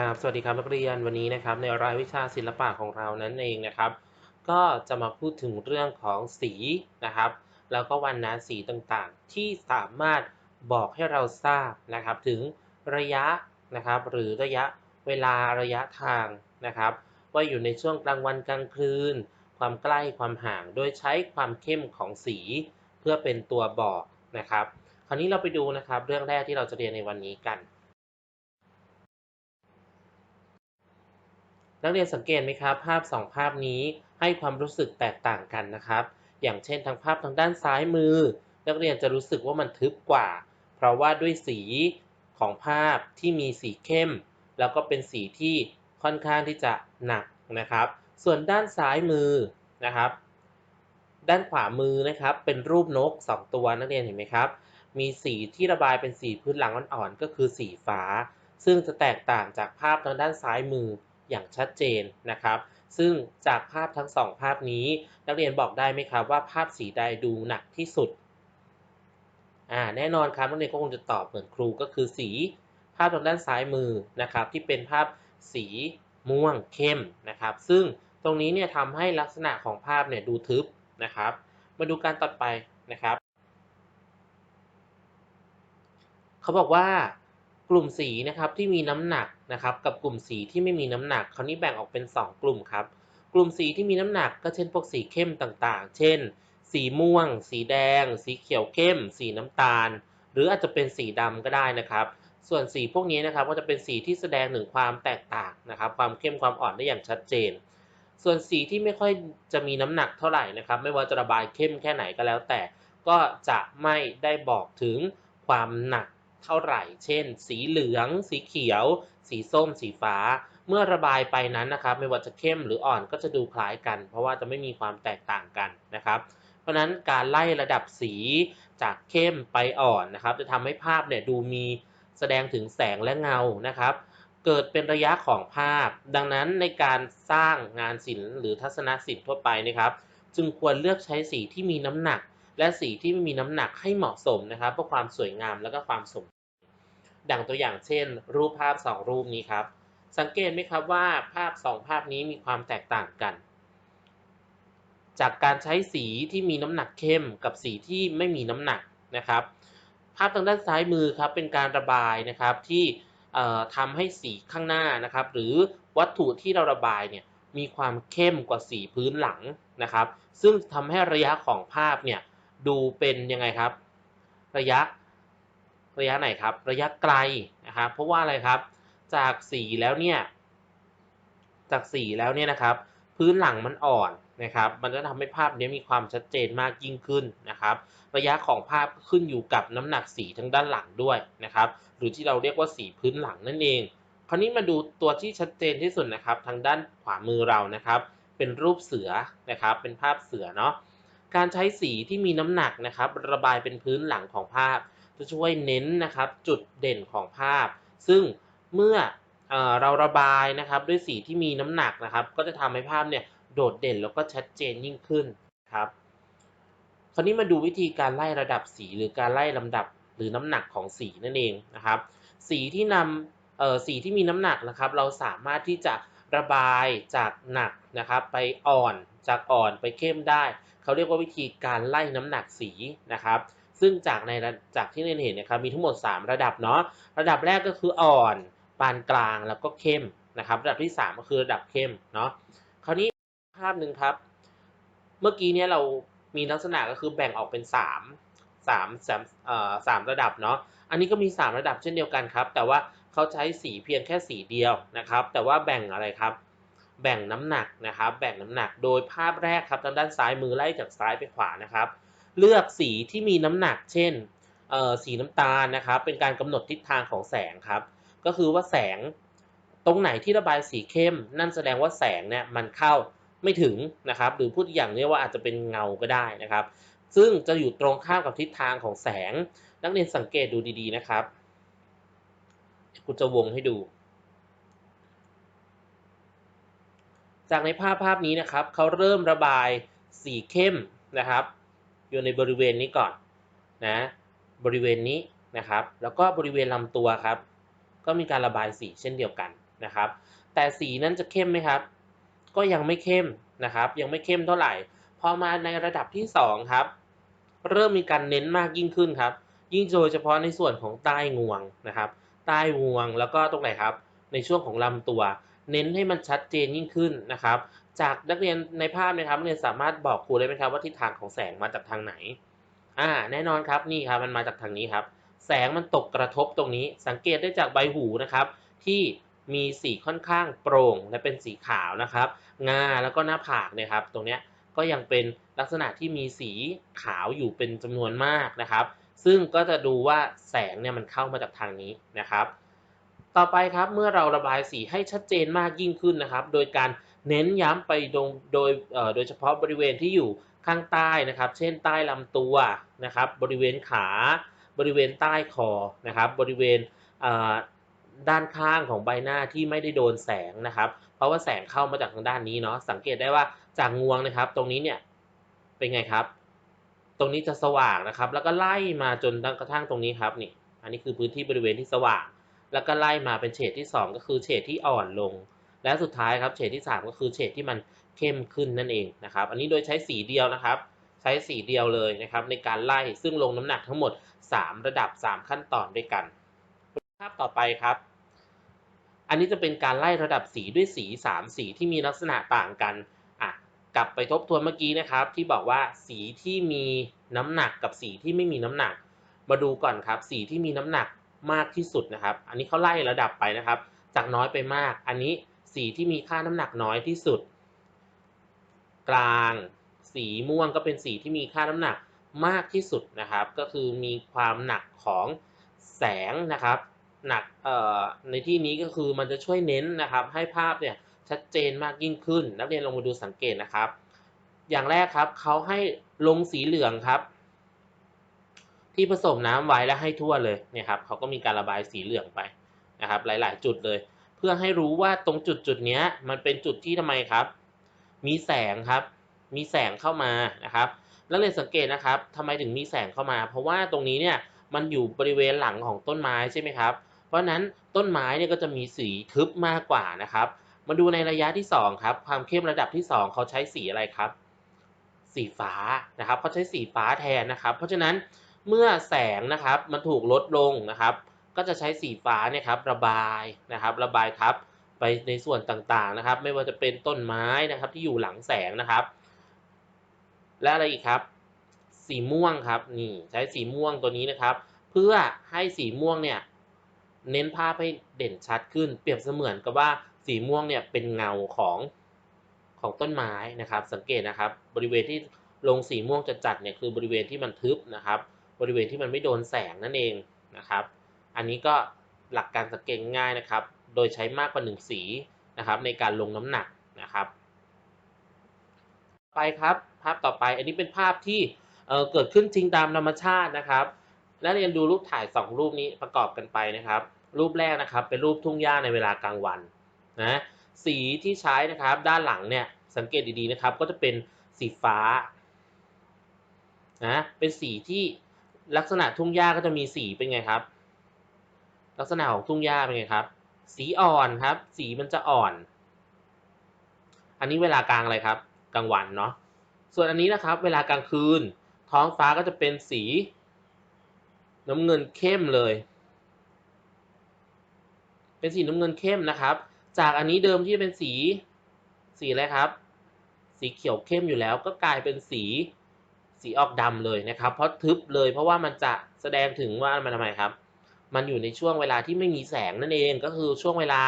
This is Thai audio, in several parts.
ครับสวัสดีครับนักเรียนวันนี้นะครับในรายวิชาศิลปะของเรานั้นเองนะครับ ก็จะมาพูดถึงเรื่องของสีนะครับ แล้วก็วันนะสีต่างๆ ที่สามารถบอกให้เราทราบนะครับถึงระยะนะครับ หรือระยะเวลาระยะทางนะครับ ว่าอยู่ในช่วงกลางวันกลางคืน ความใกล้ความห่าง โดยใช้ความเข้มของสีเพื่อเป็นตัวบอกนะครับ คราวนี้เราไปดูนะครับ เรื่องแรกที่เราจะเรียนในวันนี้กัน นักเรียนสังเกตไหมครับ ภาพ 2 ภาพนี้ให้ความรู้สึกแตกต่างกันนะครับ อย่างเช่นทางภาพทางด้านซ้ายมือ นักเรียนจะรู้สึกว่ามันทึบกว่า เพราะว่าด้วยสีของภาพที่มีสีเข้ม แล้วก็เป็นสีที่ค่อนข้างที่จะหนักนะครับ ส่วนด้านซ้ายมือนะครับ ด้านขวามือนะครับเป็นรูปนก 2 ตัวนักเรียนเห็นไหมครับ มีสีที่ระบายเป็นสีพื้นหลังอ่อนๆก็คือสีฟ้า ซึ่งจะแตกต่างจากภาพทางด้านซ้ายมือ อย่างชัดเจนนะครับ ซึ่งจากภาพทั้งสองภาพนี้ นักเรียนบอกได้ไหมครับว่าภาพสีใดดูหนักที่สุดอ่าแน่นอนครับนักเรียนก็คงจะตอบเหมือนครูก็คือสีภาพทางด้านซ้ายมือนะครับที่เป็นภาพสีม่วงเข้มนะครับ ซึ่งตรงนี้เนี่ยทำให้ลักษณะของภาพเนี่ยดูทึบนะครับ มาดูการต่อไปนะครับ เขาบอกว่า กลุ่มสีนะครับที่มีน้ำหนักนะครับกับกลุ่มสีที่ไม่มีน้ำหนัก คราวนี้แบ่งออกเป็น 2 กลุ่มครับ กลุ่มสีที่มีน้ำหนักก็เช่นพวกสีเข้มต่างๆ เช่น สีม่วง สีแดง สีเขียวเข้ม สีน้ำตาล หรืออาจจะเป็นสีดำก็ได้นะครับ ส่วนสีพวกนี้นะครับก็จะเป็นสีที่แสดงถึงความแตกต่างนะครับ ความเข้มความอ่อนได้อย่างชัดเจน ส่วนสีที่ไม่ค่อยจะมีน้ำหนักเท่าไหร่นะครับ ไม่ว่าจะระบายเข้มแค่ไหนก็แล้วแต่ ก็จะไม่ได้บอกถึงความหนัก เท่าไหร่ เช่น สีเหลือง สีเขียว สีส้ม สีฟ้า เมื่อระบายไปนั้นนะครับ ไม่ว่าจะเข้มหรืออ่อนก็จะดูคล้ายกัน เพราะว่าจะไม่มีความแตกต่างกันนะครับ เพราะฉะนั้นการไล่ระดับสีจากเข้มไปอ่อนนะครับ จะทำให้ภาพเนี่ยดูมีแสดงถึงแสงและเงานะครับ เกิดเป็นระยะของภาพ ดังนั้นในการสร้างงานศิลป์หรือทัศนศิลป์ทั่วไปนะครับ จึงควรเลือกใช้สีที่มีน้ำหนัก และสีที่ไม่มีน้ำหนักให้เหมาะสมนะครับเพื่อความสวยงามและก็ความสม ดังตัวอย่างเช่น รูปภาพ 2 รูปนี้ครับ สังเกตไหมครับว่าภาพ 2 ภาพนี้มีความแตกต่างกัน จากการใช้สีที่มีน้ำหนักเข้มกับสีที่ไม่มีน้ำหนักนะครับ ภาพทางด้านซ้ายมือครับเป็นการระบายนะครับที่ทำให้สีข้างหน้านะครับ หรือวัตถุที่เราระบายเนี่ยมีความเข้มกว่าสีพื้นหลังนะครับ ซึ่งทำให้ระยะของภาพเนี่ยดูเป็นยังไงครับ ระยะ ระยะไหนครับ ระยะไกลนะครับเพราะว่าอะไรครับ จากสีแล้วเนี่ย จากสีแล้วเนี่ยนะครับ พื้นหลังมันอ่อนนะครับ มันจะทำให้ภาพนี้มีความชัดเจนมากยิ่งขึ้นนะครับ ระยะของภาพขึ้นอยู่กับน้ำหนักสีทั้งด้านหลังด้วยนะครับ หรือที่เราเรียกว่าสีพื้นหลังนั่นเอง คราวนี้มาดูตัวที่ชัดเจนที่สุดนะครับ ทางด้านขวามือเรานะครับ เป็นรูปเสือนะครับ เป็นภาพเสือเนาะ การใช้สีที่มีน้ำหนักนะครับ ระบายเป็นพื้นหลังของภาพ จะช่วยเน้นนะครับจุดเด่นของภาพ ซึ่งเมื่อเราระบายนะครับด้วยสีที่มีน้ำหนักนะครับ ก็จะทำให้ภาพเนี่ยโดดเด่นแล้วก็ชัดเจนยิ่งขึ้นครับ คราวนี้มาดูวิธีการไล่ระดับสีหรือการไล่ลำดับหรือน้ำหนักของสีนั่นเองนะครับ สีที่นำสีที่มีน้ำหนักนะครับ เราสามารถที่จะระบายจากหนักนะครับ ไปอ่อนจากอ่อนไปเข้มได้ เขาเรียกว่าวิธีการไล่น้ำหนักสีนะครับ ซึ่งจากในจากที่เรียนเห็นนะครับมีทั้งหมด 3 ระดับเนาะระดับแรกก็คืออ่อน ปานกลางแล้วก็เข้มนะครับ ระดับที่ 3 ก็คือระดับเข้มเนาะคราวนี้ภาพหนึ่งครับ เมื่อกี้เนี้ยเรามีลักษณะก็คือแบ่งออกเป็น 3 3 3เอ่อ3ระดับเนาะอันนี้ก็มี 3 ระดับเช่นเดียวกันครับ แต่ว่าเขาใช้สีเพียงแค่สีเดียวนะครับ แต่ว่าแบ่งอะไรครับแบ่งน้ำหนักนะครับ แบ่งน้ำหนักโดยภาพแรกครับทางด้านซ้ายมือไล่จากซ้ายไปขวานะครับ เลือกสีที่มีน้ำหนัก เช่นสีน้ำตาลนะครับ เป็นการกำหนดทิศทางของแสงครับ ก็คือว่าแสงตรงไหนที่ระบายสีเข้ม นั่นแสดงว่าแสงเนี่ยมันเข้าไม่ถึงนะครับ หรือพูดอย่างนี้ว่าอาจจะเป็นเงาก็ได้นะครับ ซึ่งจะอยู่ตรงข้ามกับทิศทางของแสง นักเรียนสังเกตดูดีๆนะครับกูจะวงให้ดู จากในภาพภาพนี้นะครับเขาเริ่มระบายสีเข้มนะครับ อยู่ในบริเวณนี้ก่อนนะบริเวณนี้นะครับ แล้วก็บริเวณลำตัวครับ ก็มีการระบายสีเช่นเดียวกันนะครับ แต่สีนั้นจะเข้มไหมครับ ก็ยังไม่เข้มนะครับ ยังไม่เข้มเท่าไหร่ พอมาในระดับที่สองครับ เริ่มมีการเน้นมากยิ่งขึ้นครับ ยิ่งโดยเฉพาะในส่วนของใต้งวงนะครับ ใต้งวงแล้วก็ตรงไหนครับ ในช่วงของลำตัว เน้นให้มันชัดเจนยิ่งขึ้นนะครับ จากนักเรียนในภาพนะครับนักเรียนสามารถบอกครูได้ไหมครับว่าทิศทางของแสงมาจากทางไหน อ่า แน่นอนครับนี่ครับมันมาจากทางนี้ครับ แสงมันตกกระทบตรงนี้ สังเกตได้จากใบหูนะครับ ที่มีสีค่อนข้างโปร่งและเป็นสีขาวนะครับ งาแล้วก็หน้าผากเนี่ยครับ ตรงเนี้ยก็ยังเป็นลักษณะที่มีสีขาวอยู่เป็นจำนวนมากนะครับ ซึ่งก็จะดูว่าแสงเนี่ยมันเข้ามาจากทางนี้นะครับ ต่อไปครับเมื่อเราระบายสีให้ชัดเจนมากยิ่งขึ้นนะครับ โดยการ เน้นย้ำไปโดยโดยเอ่อโดยเฉพาะบริเวณที่อยู่ข้างใต้นะครับ เช่นใต้ลำตัวนะครับ บริเวณขา บริเวณใต้คอนะครับ บริเวณด้านข้างของใบหน้าที่ไม่ได้โดนแสงนะครับ เพราะว่าแสงเข้ามาจากทางด้านนี้เนาะ สังเกตได้ว่าจากงวงนะครับ ตรงนี้เนี่ยเป็นไงครับ ตรงนี้จะสว่างนะครับ แล้วก็ไล่มาจนกระทั่งตรงนี้ครับนี่ อันนี้คือพื้นที่บริเวณที่สว่าง แล้วก็ไล่มาเป็นเฉดที่ 2 ก็คือเฉดที่อ่อนลง และสุดท้ายครับเฉดที่ 3 ก็คือเฉดที่มันเข้มขึ้นนั่นเองนะครับ อันนี้โดยใช้สีเดียวนะครับ ใช้สีเดียวเลยนะครับ ในการไล่ซึ่งลงน้ำหนักทั้งหมด 3 ระดับ 3 ขั้นตอนด้วยกัน ภาพต่อไปครับ อันนี้จะเป็นการไล่ระดับสีด้วยสี 3 สีที่มีลักษณะต่างกันอะกลับไปทบทวนเมื่อกี้นะครับ ที่บอกว่าสีที่มีน้ำหนักกับสีที่ไม่มีน้ำหนัก มาดูก่อนครับ สีที่มีน้ำหนักมากที่สุดนะครับ อันนี้เขาไล่ระดับไปนะครับ จากน้อยไปมาก อันนี้ สีที่มีค่าน้ำหนักน้อยที่สุด กลาง สีม่วงก็เป็นสีที่มีค่าน้ำหนักมากที่สุดนะครับ ก็คือมีความหนักของแสงนะครับ หนักในที่นี้ก็คือมันจะช่วยเน้นนะครับ ให้ภาพเนี่ยชัดเจนมากยิ่งขึ้น นักเรียนลองมาดูสังเกตนะครับ อย่างแรกครับเขาให้ลงสีเหลืองครับ ที่ผสมน้ำไว้แล้วให้ทั่วเลยเนี่ยครับเขาก็มีการระบายสีเหลืองไปนะครับ หลาย ๆ จุดเลย เพื่อให้รู้ว่าตรงจุดจุดนี้มันเป็นจุดที่ทำไมครับ มีแสงครับ มีแสงเข้ามานะครับแล้วเลยนสังเกตนะครับทำไมถึงมีแสงเข้ามา เพราะว่าตรงนี้เนี่ยมันอยู่บริเวณหลังของต้นไม้ใช่ไหมครับ เพราะฉะนั้นต้นไม้เนี่ยก็จะมีสีทึบมากกว่านะครับ มาดูในระยะที่2ครับความเข้มระดับที่ 2 เขาใช้สีอะไรครับ สีฟ้านะครับเขาใช้สีฟ้าแทนนะครับ เพราะฉะนั้นเมื่อแสงนะครับมันถูกลดลงนะครับ ก็จะใช้สีฟ้าเนี่ยครับระบายนะครับ ระบายทับไปในส่วนต่างๆนะครับ ไม่ว่าจะเป็นต้นไม้นะครับที่อยู่หลังแสงนะครับ และอะไรอีกครับ สีม่วงครับนี่ใช้สีม่วงตัวนี้นะครับ เพื่อให้สีม่วงเนี่ยเน้นภาพให้เด่นชัดขึ้น เปรียบเสมือนกับว่าสีม่วงเนี่ยเป็นเงาของของต้นไม้นะครับ สังเกตนะครับ บริเวณที่ลงสีม่วงจัดๆเนี่ยคือบริเวณที่มันทึบนะครับ บริเวณที่มันไม่โดนแสงนั่นเองนะครับ อันนี้ก็หลักการสังเกตง่ายนะครับ โดยใช้มากกว่าหนึ่งสีนะครับ ในการลงน้ำหนักนะครับไปครับภาพต่อไปอันนี้เป็นภาพที่เเกิดขึ้นจริงตามธรรมชาตินะครับและเรียนดูรูปถ่าย 2 รูปนี้ประกอบกันไปนะครับ รูปแรกนะครับ เป็นรูปทุ่งหญ้าในเวลากลางวันนะสีที่ใช้นะครับด้านหลังเนี่ยสังเกตดีๆนะครับ ก็จะเป็นสีฟ้านะเป็นสีที่ลักษณะทุ่งหญ้าก็จะมีสีเป็นไงครับ ลักษณะของทุ่งหญ้าเป็นไงครับ สีอ่อนครับ สีมันจะอ่อน อันนี้เวลากลางอะไรครับ กลางวันเนาะ ส่วนอันนี้นะครับ เวลากลางคืน ท้องฟ้าก็จะเป็นสี น้ำเงินเข้มเลย เป็นสีน้ำเงินเข้มนะครับ จากอันนี้เดิมที่เป็นสี สีอะไรครับ สีเขียวเข้มอยู่แล้วก็กลายเป็นสีสีออกดำเลยนะครับ เพราะทึบเลย เพราะว่ามันจะแสดงถึงว่ามันทำไมครับ มันอยู่ในช่วงเวลาที่ไม่มีแสงนั่นเองก็คือช่วงเวลา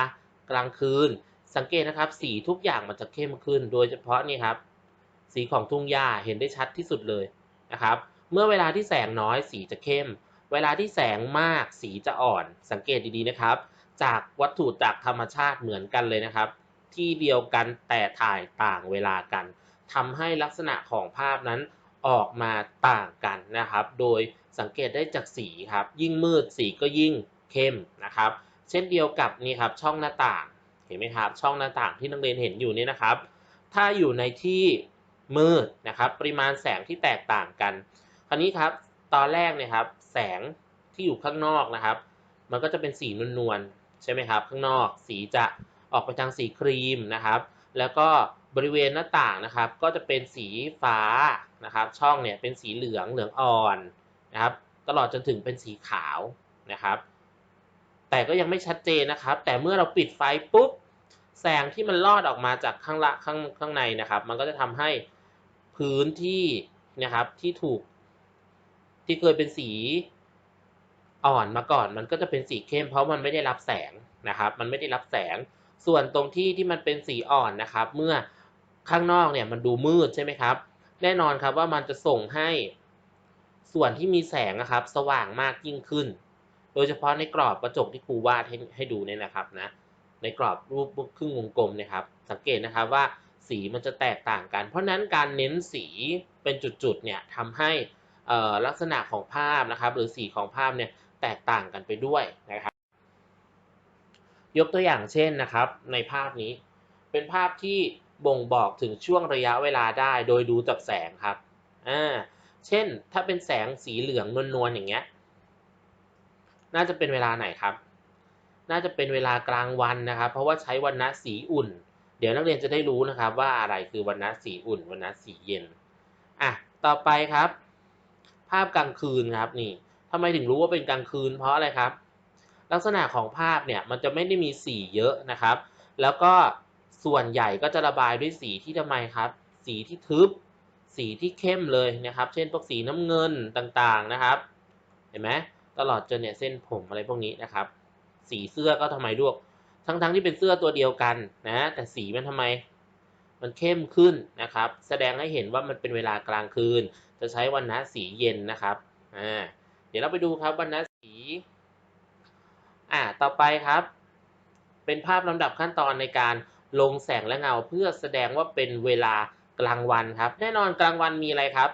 กลางคืน สังเกตนะครับ สีทุกอย่างมันจะเข้มขึ้น โดยเฉพาะนี่ครับ สีของทุ่งหญ้าเห็นได้ชัดที่สุดเลยนะครับ เมื่อเวลาที่แสงน้อยสีจะเข้ม เวลาที่แสงมากสีจะอ่อน สังเกตดีๆนะครับ จากวัตถุจากธรรมชาติเหมือนกันเลยนะครับ ที่เดียวกันแต่ถ่ายต่างเวลากันทำให้ลักษณะของภาพนั้นออกมาต่างกันนะครับ โดย สังเกตได้จากสีครับ ยิ่งมืดสีก็ยิ่งเข้มนะครับ เช่นเดียวกับนี่ครับช่องหน้าต่างเห็นไหมครับ ช่องหน้าต่างที่นักเรียนเห็นอยู่นี่นะครับ ถ้าอยู่ในที่มืดนะครับ ปริมาณแสงที่แตกต่างกัน คราวนี้ครับตอนแรกเนี่ยครับแสงที่อยู่ข้างนอกนะครับ มันก็จะเป็นสีนวลๆใช่ไหมครับ ข้างนอกสีจะออกไปทางสีครีมนะครับ แล้วก็บริเวณหน้าต่างนะครับ ก็จะเป็นสีฟ้านะครับ ช่องเนี่ยเป็นสีเหลืองเหลืองอ่อน นะครับ ตลอดจนถึงเป็นสีขาวนะครับ แต่ก็ยังไม่ชัดเจนนะครับ แต่เมื่อเราปิดไฟปุ๊บแสงที่มันลอดออกมาจากข้างละข้างข้างในนะครับ มันก็จะทำให้พื้นที่นะครับที่ถูกที่เคยเป็นสีอ่อนมาก่อน มันก็จะเป็นสีเข้มเพราะมันไม่ได้รับแสงนะครับ มันไม่ได้รับแสง ส่วนตรงที่ที่มันเป็นสีอ่อนนะครับ เมื่อข้างนอกเนี่ยมันดูมืดใช่ไหมครับ แน่นอนครับว่ามันจะส่งให้ ส่วนที่มีแสงนะครับ สว่างมากยิ่งขึ้น โดยเฉพาะในกรอบกระจกที่ครูวาดให้ให้ดูเนี่ยนะครับนะในกรอบรูปครึ่งวงกลมเนี่ยครับ สังเกตนะครับว่าสีมันจะแตกต่างกัน เพราะฉะนั้นการเน้นสีเป็นจุดๆเนี่ยทำให้ลักษณะของภาพนะครับ หรือสีของภาพเนี่ยแตกต่างกันไปด้วยนะครับ ยกตัวอย่างเช่นนะครับ ในภาพนี้ เป็นภาพที่บ่งบอกถึงช่วงระยะเวลาได้ โดยดูจากแสงครับอ่า เช่น ถ้าเป็นแสงสีเหลืองนวลๆอย่างเงี้ย น่าจะเป็นเวลาไหนครับ น่าจะเป็นเวลากลางวันนะครับ เพราะว่าใช้วันนะสีอุ่น เดี๋ยวนักเรียนจะได้รู้นะครับ ว่าอะไรคือวันนะสีอุ่น วันนะสีเย็น อะ ต่อไปครับ ภาพกลางคืนครับนี่ทำไมถึงรู้ว่าเป็นกลางคืน เพราะอะไรครับ ลักษณะของภาพเนี่ยมันจะไม่ได้มีสีเยอะนะครับ แล้วก็ส่วนใหญ่ก็จะระบายด้วยสีที่ทำไมครับ สีที่ทึบ สีที่เข้มเลยนะครับ เช่นพวกสีน้ำเงินต่างๆนะครับ เห็นไหมตลอดจนเนี่ยเส้นผมอะไรพวกนี้นะครับ สีเสื้อก็ทำไมด้วยทั้งๆทที่เป็นเสื้อตัวเดียวกันนะ แต่สีมันทำไม มันเข้มขึ้นนะครับ แสดงให้เห็นว่ามันเป็นเวลากลางคืน จะใช้วันนะสีเย็นนะครับอ่าเดี๋ยวเราไปดูครับวันนะสีอ่าต่อไปครับ เป็นภาพลำดับขั้นตอนในการลงแสงและเงาเพื่อแสดงว่าเป็นเวลา กลางวันครับ แน่นอนกลางวันมีอะไรครับ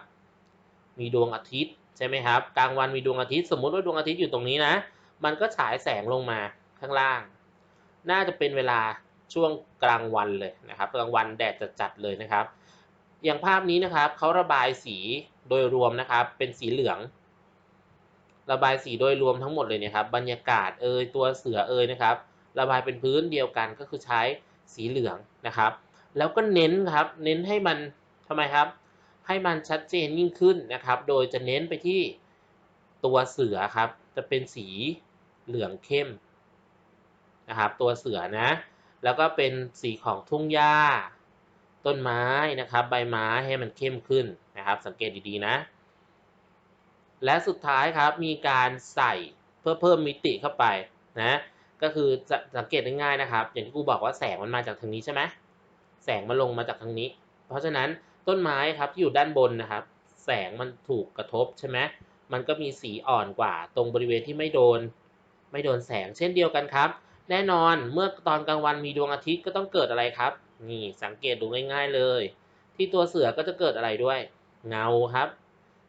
มีดวงอาทิตย์ใช่ไหมครับ กลางวันมีดวงอาทิตย์สมมุติว่าดวงอาทิตย์อยู่ตรงนี้นะ มันก็ฉายแสงลงมาข้างล่าง น่าจะเป็นเวลาช่วงกลางวันเลยนะครับ กลางวันแดดจัดๆเลยนะครับ อย่างภาพนี้นะครับเขาระบายสีโดยรวมนะครับ เป็นสีเหลือง ระบายสีโดยรวมทั้งหมดเลยเนี่ยครับ บรรยากาศเอยตัวเสือเอยนะครับ ระบายเป็นพื้นเดียวกันก็คือใช้สีเหลืองนะครับ แล้วก็เน้นครับ เน้นให้มันทำไมครับ ให้มันชัดเจนยิ่งขึ้นนะครับ โดยจะเน้นไปที่ตัวเสือครับ จะเป็นสีเหลืองเข้มนะครับ ตัวเสือนะ แล้วก็เป็นสีของทุ่งหญ้า ต้นไม้นะครับ ใบไม้ให้มันเข้มขึ้นนะครับ สังเกตดีๆนะ และสุดท้ายครับมีการใส่เพื่อเพิ่มมิติเข้าไปนะ ก็คือจะสังเกตง่ายๆนะครับ อย่างที่ครูบอกว่าแสงมันมาจากทางนี้ใช่ไหม แสงมันลงมาจากทางนี้ เพราะฉะนั้นต้นไม้ครับที่อยู่ด้านบนนะครับ แสงมันถูกกระทบใช่ไหมมันก็มีสีอ่อนกว่าตรงบริเวณที่ไม่โดน ไม่โดนแสงเช่นเดียวกันครับ แน่นอนเมื่อตอนกลางวันมีดวงอาทิตย์ก็ต้องเกิดอะไรครับ นี่สังเกตดูง่าย ๆเลย ที่ตัวเสือก็จะเกิดอะไรด้วย เงาครับ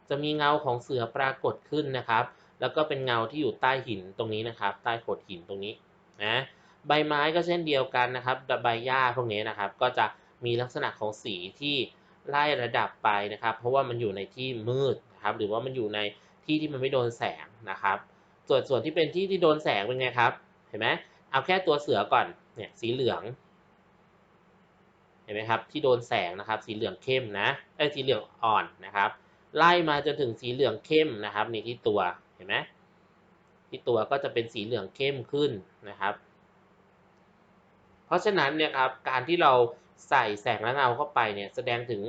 จะมีเงาของเสือปรากฏขึ้นนะครับ แล้วก็เป็นเงาที่อยู่ใต้หินตรงนี้นะครับ ใต้โขดหินตรงนี้นะ ใบไม้ก็เช่นเดียวกันนะครับใบหญ้าพวกนี้นะครับ ก็จะมีลักษณะของสีที่ไล่ระดับไปนะครับ เพราะว่ามันอยู่ในที่มืดนะครับหรือว่ามันอยู่ในที่ที่มันไม่โดนแสงนะครับ ส่วนส่วนที่เป็นที่ที่โดนแสงเป็นไงครับ เห็นไหมเอาแค่ตัวเสือก่อนเนี่ยสีเหลือง เห็นไหมครับที่โดนแสงนะครับ สีเหลืองเข้มนะไอ้สีเหลืองอ่อนนะครับ ไล่มาจนถึงสีเหลืองเข้มนะครับนี่ที่ตัวเห็นไหมที่ตัวก็จะเป็นสีเหลืองเข้มขึ้นนะครับ ราะฉะนั้นเนี่ยครับการที่เราใส่แสงและเงาเข้าไปเนี่ยแสดงถึง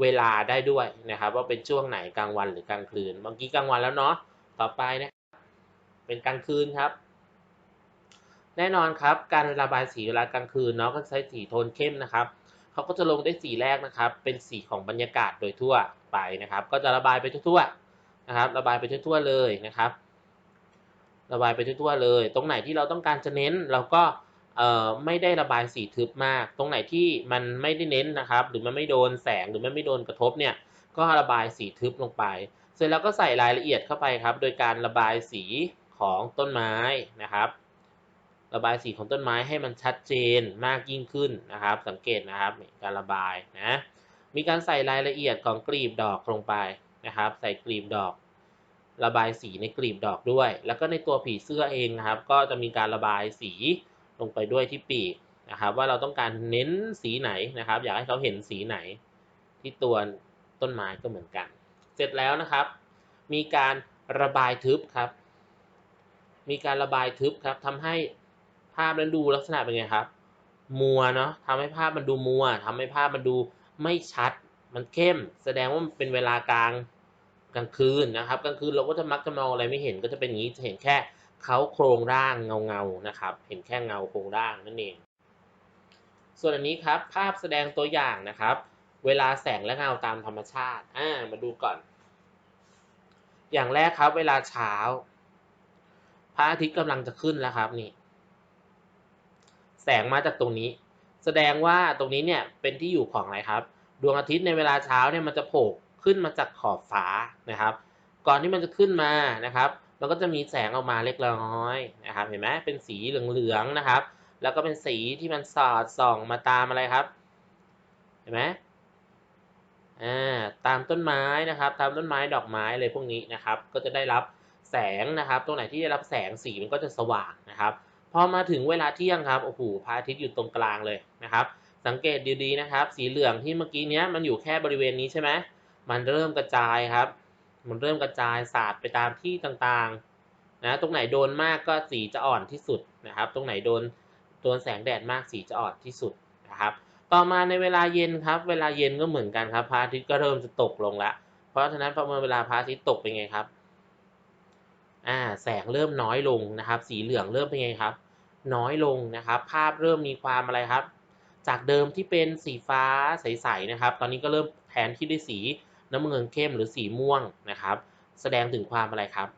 เวลาได้ด้วยนะครับ ว่าเป็นช่วงไหนกลางวันหรือกลางคืนเมื่อกี้กลางวันแล้วเนาะต่อไปนะครับเป็นกลางคืนครับ แน่นอนครับ การระบายสีเวลากลางคืนเนาะก็ใช้สีโทนเข้มนะครับเขาก็จะลงได้สีแรกนะครับ เป็นสีของบรรยากาศโดยทั่วไปนะครับ ก็จะระบายไปทั่วๆนะครับ ระบายไปทั่วๆเลยนะครับ ระบายไปทั่วๆเลย ตรงไหนที่เราต้องการจะเน้นเราก็ เอ่อไม่ได้ระบายสีทึบมาก ตรงไหนที่มันไม่ได้เน้นนะครับ หรือมันไม่โดนแสงหรือมันไม่โดนกระทบเนี่ยก็ระบายสีทึบลงไป เสร็จแล้วก็ใส่รายละเอียดเข้าไปครับ โดยการระบายสีของต้นไม้นะครับ ระบายสีของต้นไม้ให้มันชัดเจนมากยิ่งขึ้นนะครับ สังเกตนะครับการระบายนะมีการใส่รายละเอียดของกลีบดอกลงไปนะครับ ใส่กลีบดอก ระบายสีในกลีบดอกด้วย แล้วก็ในตัวผีเสื้อเองนะครับ ก็จะมีการระบายสี ลงไปด้วยที่ปีกนะครับ ว่าเราต้องการเน้นสีไหนนะครับ อยากให้เขาเห็นสีไหนที่ตัวต้นไม้ก็เหมือนกัน เสร็จแล้วนะครับ มีการระบายทึบครับ มีการระบายทึบครับทำให้ภาพนั้นดูลักษณะเป็นไงครับ มัวเนาะทำให้ภาพมันดูมัวทำให้ภาพมันดูไม่ชัด มันเข้ม แสดงว่ามันเป็นเวลากลางกลางคืนนะครับ กลางคืนเราก็จะมักจะมองอะไรไม่เห็นก็จะเป็นอย่างนี้จะเห็นแค่ เขาโครงร่างเงาเงาๆนะครับ เห็นแค่เงาโครงร่างนั่นเอง ส่วนอันนี้ครับภาพแสดงตัวอย่างนะครับ เวลาแสงและเงาตามธรรมชาติอ่ามาดูก่อน อย่างแรกครับ เวลาเช้าพระอาทิตย์กำลังจะขึ้นแล้วครับนี่ แสงมาจากตรงนี้ แสดงว่าตรงนี้เนี่ยเป็นที่อยู่ของอะไรครับ ดวงอาทิตย์ในเวลาเช้าเนี่ยมันจะโผล่ขึ้นมาจากขอบฟ้านะครับ ก่อนที่มันจะขึ้นมานะครับ มันก็จะมีแสงออกมาเล็กน้อยนะครับ เห็นไหมเป็นสีเหลืองๆนะครับ แล้วก็เป็นสีที่มันสอดส่องมาตามอะไรครับ เห็นไหมอ่าตามต้นไม้นะครับ ตามต้นไม้ดอกไม้เลยพวกนี้นะครับ ก็จะได้รับแสงนะครับ ตรงไหนที่ได้รับแสงสีมันก็จะสว่างนะครับ พอมาถึงเวลาเที่ยงครับ โอ้โห พระอาทิตย์อยู่ตรงกลางเลยนะครับ สังเกตดีๆนะครับ สีเหลืองที่เมื่อกี้เนี้ยมันอยู่แค่บริเวณนี้ใช่ไหมมันเริ่มกระจายครับ มันเริ่มกระจายสาดไปตามที่ต่างๆนะตรงไหนโดนมากก็สีจะอ่อนที่สุดนะครับ ตรงไหนโดนโดนแสงแดดมากสีจะอ่อนที่สุดนะครับ ต่อมาในเวลาเย็นครับ เวลาเย็นก็เหมือนกันครับพระอาทิตย์ก็เริ่มจะตกลงแล้วเพราะฉะนั้นพอเมื่อเวลาพระอาทิตย์ตกเป็นไงครับอ่าแสงเริ่มน้อยลงนะครับ สีเหลืองเริ่มเป็นไงครับ น้อยลงนะครับ ภาพเริ่มมีความอะไรครับ จากเดิมที่เป็นสีฟ้าใสๆนะครับ ตอนนี้ก็เริ่มแทนที่ด้วยสี น้ำเงินเข้มหรือสีม่วงนะครับ แสดงถึงความอะไรครับ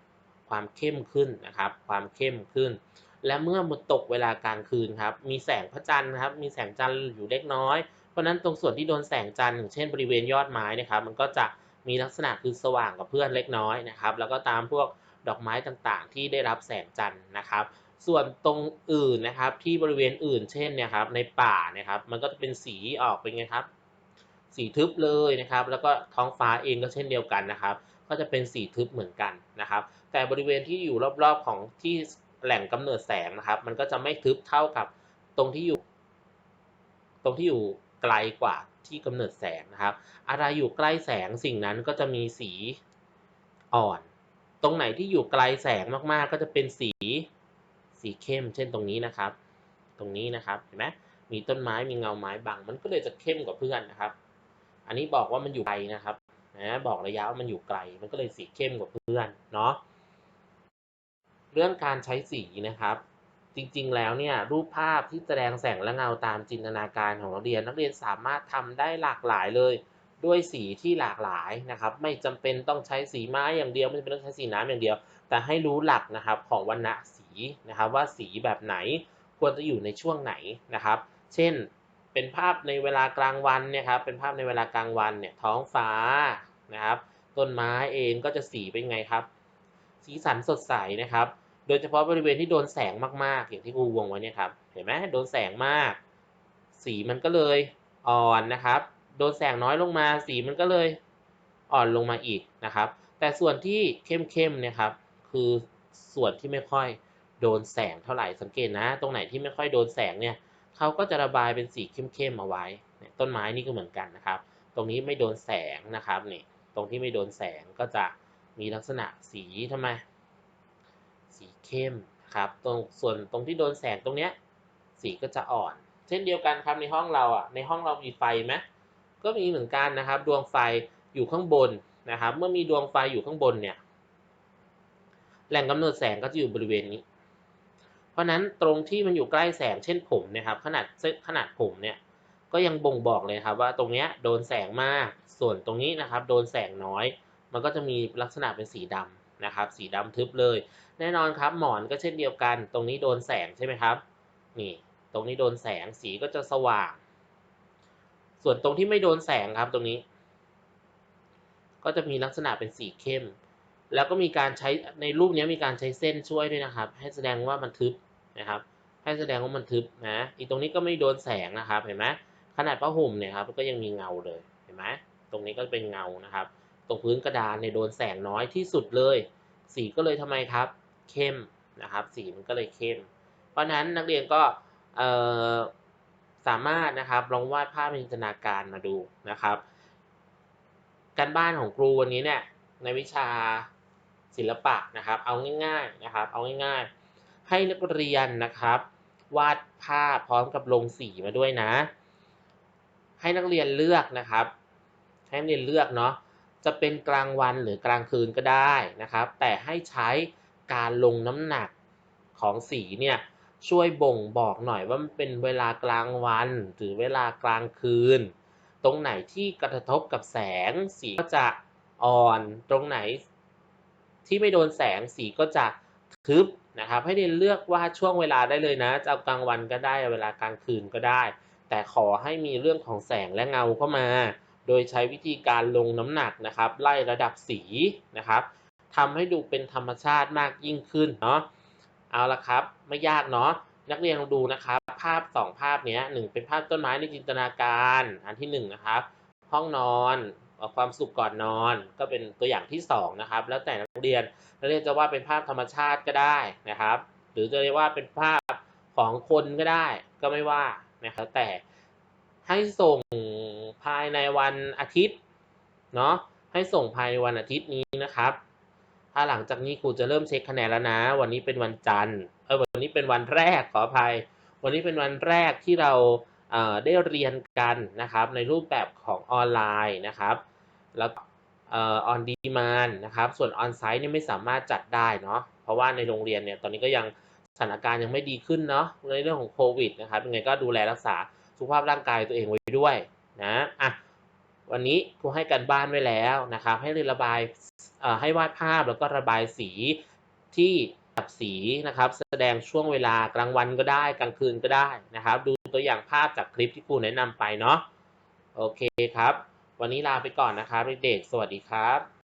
ความเข้มขึ้นนะครับ ความเข้มขึ้น และเมื่อมันตกเวลากลางคืนครับ มีแสงพระจันทร์ครับ มีแสงจันทร์อยู่เล็กน้อย เพราะนั้นตรงส่วนที่โดนแสงจันทร์อย่างเช่นบริเวณยอดไม้นะครับ มันก็จะมีลักษณะคือสว่างกับเพื่อนเล็กน้อยนะครับ แล้วก็ตามพวกดอกไม้ต่างๆ ที่ได้รับแสงจันทร์นะครับ ส่วนตรงอื่นนะครับที่บริเวณอื่น เช่นเนี่ยครับในป่านี่ยครับ มันก็จะเป็นสีออกเป็นไงครับ สีทึบเลยนะครับ แล้วก็ท้องฟ้าเองก็เช่นเดียวกันนะครับ ก็จะเป็นสีทึบเหมือนกันนะครับ แต่บริเวณที่อยู่รอบๆของที่แหล่งกำเนิดแสงนะครับ มันก็จะไม่ทึบเท่ากับตรงที่อยู่ ตรงที่อยู่ไกลกว่าที่กำเนิดแสงนะครับ อะไรอยู่ใกล้แสงสิ่งนั้นก็จะมีสีอ่อน ตรงไหนที่อยู่ไกลแสงมากๆ ก็จะเป็นสีสีเข้ม เช่นตรงนี้นะครับ ตรงนี้นะครับ เห็นไหมมีต้นไม้มีเงาไม้บัง มันก็เลยจะเข้มกว่าเพื่อนนะครับ อันนี้บอกว่ามันอยู่ไกลนะครับนะบอกระยะว่ามันอยู่ไกล มันก็เลยสีเข้มกว่าเพื่อนเนาะเรื่องการใช้สีนะครับ จริงๆแล้วเนี่ยรูปภาพที่แสดงแสงและเงาตามจินตนาการของนักเรียน นักเรียนสามารถทำได้หลากหลายเลย ด้วยสีที่หลากหลายนะครับ ไม่จำเป็นต้องใช้สีไม้อย่างเดียว ไม่จำเป็นต้องใช้สีน้ำอย่างเดียว แต่ให้รู้หลักนะครับของวรรณะสีนะครับว่าสีแบบไหนควรจะอยู่ในช่วงไหนนะครับ เช่น เป็นภาพในเวลากลางวันเนี่ยครับเป็นภาพในเวลากลางวันเนี่ยท้องฟ้านะครับ ต้นไม้เองก็จะสีเป็นไงครับ สีสันสดใสนะครับ โดยเฉพาะบริเวณที่โดนแสงมากๆ อย่างที่ครูวงไว้เนี่ยครับเห็นไหมโดนแสงมาก สีมันก็เลยอ่อนนะครับ โดนแสงน้อยลงมาสีมันก็เลยอ่อนลงมาอีกนะครับ แต่ส่วนที่เข้มๆเนี่ยครับคือส่วนที่ไม่ค่อยโดนแสงเท่าไหร่สังเกตนะ ตรงไหนที่ไม่ค่อยโดนแสงเนี่ย เขาก็จะระบายเป็นสีเข้มๆเอาไว้ ต้นไม้นี่ก็เหมือนกันนะครับ ตรงนี้ไม่โดนแสงนะครับนี่ตรงที่ไม่โดนแสงก็จะมีลักษณะสีทำไม สีเข้มครับตรงส่วนตรงที่โดนแสงตรงเนี้ยสีก็จะอ่อน เช่นเดียวกันครับในห้องเราอะในห้องเรามีไฟไหมก็มีเหมือนกันนะครับ ดวงไฟอยู่ข้างบนนะครับ เมื่อมีดวงไฟอยู่ข้างบนเนี่ยแหล่งกำเนิดแสงก็จะอยู่บริเวณนี้ เพราะนั้นตรงที่มันอยู่ใกล้แสงเช่นผมนะครับ ขนาดขนาดผมเนี่ยก็ยังบ่งบอกเลยครับว่าตรงเนี้ยโดนแสงมาก ส่วนตรงนี้นะครับ โดนแสงน้อย มันก็จะมีลักษณะเป็นสีดำนะครับ สีดำทึบเลย แน่นอนครับหมอนก็เช่นเดียวกัน ตรงนี้โดนแสงใช่ไหมครับ นี่ ตรงนี้โดนแสงสีก็จะสว่าง ส่วนตรงที่ไม่โดนแสงครับตรงนี้ ก็จะมีลักษณะเป็นสีเข้ม แล้วก็มีการใช้ในรูปนี้มีการใช้เส้นช่วยด้วยนะครับ ให้แสดงว่ามันทึบนะครับ ให้แสดงว่ามันทึบนะอีกตรงนี้ก็ไม่โดนแสงนะครับเห็นไหมขนาดผ้าห่มเนี่ยครับก็ยังมีเงาเลยเห็นไหมตรงนี้ก็เป็นเงานะครับ ตรงพื้นกระดานเนี่ยโดนแสงน้อยที่สุดเลย สีก็เลยทำไมครับ เข้มนะครับ สีมันก็เลยเข้ม เพราะฉะนั้นนักเรียนก็สามารถนะครับลองวาดภาพจินตนาการมาดูนะครับ การบ้านของครูวันนี้เนี่ยในวิชา ศิลปะนะครับ เอาง่ายๆนะครับ เอาง่ายๆ ให้นักเรียนนะครับ วาดภาพพร้อมกับลงสีมาด้วยนะ ให้นักเรียนเลือกนะครับ ให้นักเรียนเลือกเนาะจะเป็นกลางวันหรือกลางคืนก็ได้นะครับ แต่ให้ใช้การลงน้ำหนักของสีเนี่ยช่วยบ่งบอกหน่อยว่ามันเป็นเวลากลางวัน หรือเวลากลางคืน ตรงไหนที่กระทบกับแสงสีก็จะอ่อน ตรงไหน ที่ไม่โดนแสงสีก็จะทึบนะครับ ให้เรียนเลือกว่าช่วงเวลาได้เลยนะจะเอากลางวันก็ได้เวลากลางคืนก็ได้ แต่ขอให้มีเรื่องของแสงและเงาเข้ามา โดยใช้วิธีการลงน้ำหนักนะครับ ไล่ระดับสีนะครับทำให้ดูเป็นธรรมชาติมากยิ่งขึ้นเนาะเอาละครับ ไม่ยากเนาะนักเรียนลองดูนะครับ ภาพสองภาพเนี้ยหนึ่งเป็นภาพต้นไม้ในจินตนาการ อันที่หนึ่งนะครับ ห้องนอน ความสุขก่อนนอน ก็เป็นตัวอย่างที่สองนะครับ แล้วแต่นักเรียนนักเรียนจะว่าเป็นภาพธรรมชาติก็ได้นะครับ หรือจะเรียกว่าเป็นภาพของคนก็ได้ ก็ไม่ว่านะครับแต่ให้ส่งภายในวันอาทิตย์เนาะให้ส่งภายในวันอาทิตย์นี้นะครับ ถ้าหลังจากนี้ครูจะเริ่มเช็คคะแนนแล้วนะ วันนี้เป็นวันจันทร์เออวันนี้เป็นวันแรกขออภัย วันนี้เป็นวันแรกที่เราได้เรียนกันนะครับในรูปแบบของออนไลน์นะครับ แล้วออ on demand นะครับ ส่วน on site เนี่ยไม่สามารถจัดได้เนาะ เพราะว่าในโรงเรียนเนี่ยตอนนี้ก็ยังสถานการณ์ยังไม่ดีขึ้นเนาะในเรื่องของโควิดนะครับยังไงก็ดูแลรักษาสุขภาพร่างกายตัวเองไว้ด้วยนะอะวันนี้ครูให้การบ้านไว้แล้วนะครับ ให้เรียนระบายให้วาดภาพแล้วก็ระบายสีที่กับสีนะครับแสดงช่วงเวลากลางวันก็ได้กลางคืนก็ได้นะครับ ดูตัวอย่างภาพจากคลิปที่ครูแนะนำไปเนาะโอเคครับ วันนี้ลาไปก่อนนะครับเด็กๆสวัสดีครับ